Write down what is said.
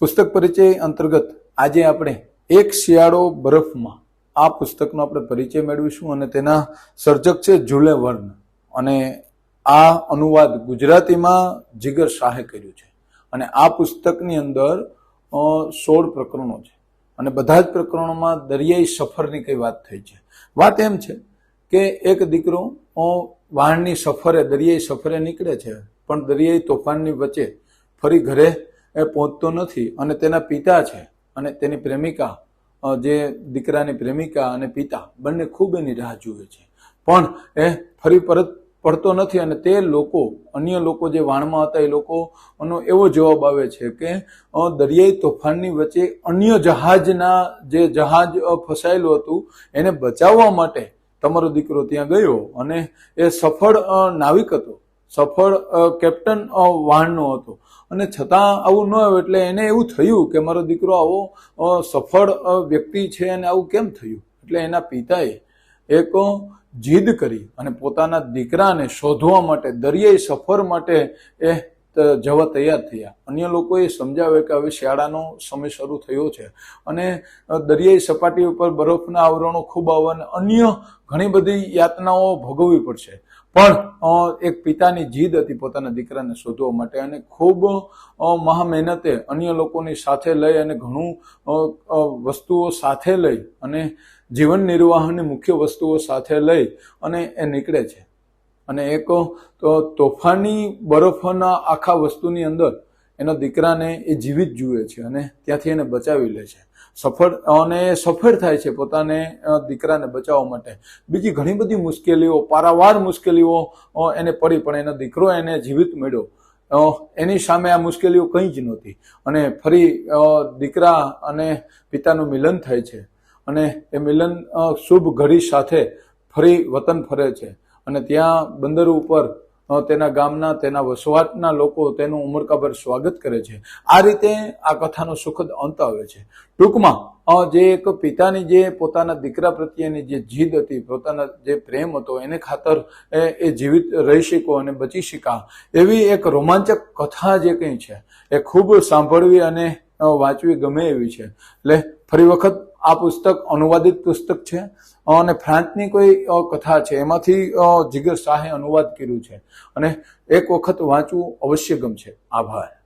પુસ્તક પરિચય અંતર્ગત આજે આપણે એક શિયાળો બરફમાં આ પુસ્તકનો આપણે પરિચય મેળવીશું અને તેના સર્જક છે જુલે વર્ન. અને આ અનુવાદ ગુજરાતીમાં જીગર શાહે કર્યું છે. અને આ પુસ્તકની અંદર સોળ પ્રકરણો છે. અને બધા જ પ્રકરણોમાં દરિયાઈ સફરની કઈ વાત થઈ છે? વાત એમ છે કે એક દીકરો વાહનની સફરે, દરિયાઈ સફરે નીકળે છે, પણ દરિયાઈ તોફાનની વચ્ચે ફરી ઘરે એ પહોંચતો નથી અને તેના પિતા છે અને તેની પ્રેમિકા જે દીકરાની પ્રેમિકા અને પિતા બંને ખૂબ એની રાહ જુએ છે. પણ એ ફરી પરત પડતો નથી અને તે લોકો, અન્ય લોકો જે વાણમાં હતા એ લોકોનો એવો જવાબ આવે છે કે દરિયાઈ તોફાનની વચ્ચે અન્ય જહાજના જે જહાજ ફસાયેલું હતું એને બચાવવા માટે તમારો દીકરો ત્યાં ગયો અને એ સફળ નાવિક હતો. સફળ કેપ્ટન વાહનનો હતો. અને છતાં આવું ન આવ્યું એટલે એને એવું થયું કે મારો દીકરો આવો સફળ વ્યક્તિ છે અને આવું કેમ થયું? એટલે એના પિતાએ એક જીદ કરી અને પોતાના દીકરાને શોધવા માટે, દરિયાઈ સફર માટે એ જવા તૈયાર થયા. અન્ય લોકોએ સમજાવે કે હવે શિયાળાનો સમય શરૂ થયો છે. અને દરિયાઈ સપાટી ઉપર બરફના આવરણો ખૂબ આવવાને અન્ય ઘણી બધી યાતનાઓ ભોગવવી પડશે. પણ એક પિતાની જીદ હતી પોતાના દીકરાને શોધવા માટે અને ખૂબ મહા મહેનતે અન્ય લોકોની સાથે લઈ અને ઘણું વસ્તુઓ સાથે લઈ અને જીવન નિર્વાહની મુખ્ય વસ્તુઓ સાથે લઈ અને એ નીકળે છે. અને એક તોફાની બરફના આખા વસ્તુની અંદર એના દીકરાને એ જીવિત જુએ છે અને ત્યાંથી એને બચાવી લે છે. સફળ, અને સફળ થાય છે પોતાને દીકરાને બચાવવા માટે. બીજી ઘણી બધી મુશ્કેલીઓ, પારાવાર મુશ્કેલીઓ એને પડી, પણ એનો દીકરો એને જીવિત મળ્યો. એની સામે આ મુશ્કેલીઓ કંઈ જ નહોતી. અને ફરી દીકરા અને પિતાનું મિલન થાય છે. અને એ મિલન શુભ ઘડી સાથે ફરી વતન ફરે છે. અને ત્યાં બંદર ઉપર તેના ગામના, તેના વસવાટના લોકો તેનું ઉમળકાભર સ્વાગત કરે છે. આ રીતે આ કથાનો સુખદ અંત આવે છે. ટૂંકમાં જે એક પિતાની જે પોતાના દીકરા પ્રત્યેની જે જીદ હતી, પોતાના જે પ્રેમ હતો, એને ખાતર એ જીવિત રહી શીખો અને બચી શીખા. એવી એક રોમાંચક કથા જે કંઈ છે, એ ખૂબ સાંભળવી અને વાંચવી ગમે એવી છે. એટલે ફરી વખત આ પુસ્તક અનુવાદિત પુસ્તક છે, અને ફ્રાન્સની કોઈ કથા છે. એમાંથી જીગર શાહે અનુવાદ કર્યું છે. અને એક વખત વાંચવું અવશ્ય ગમશે આભાર.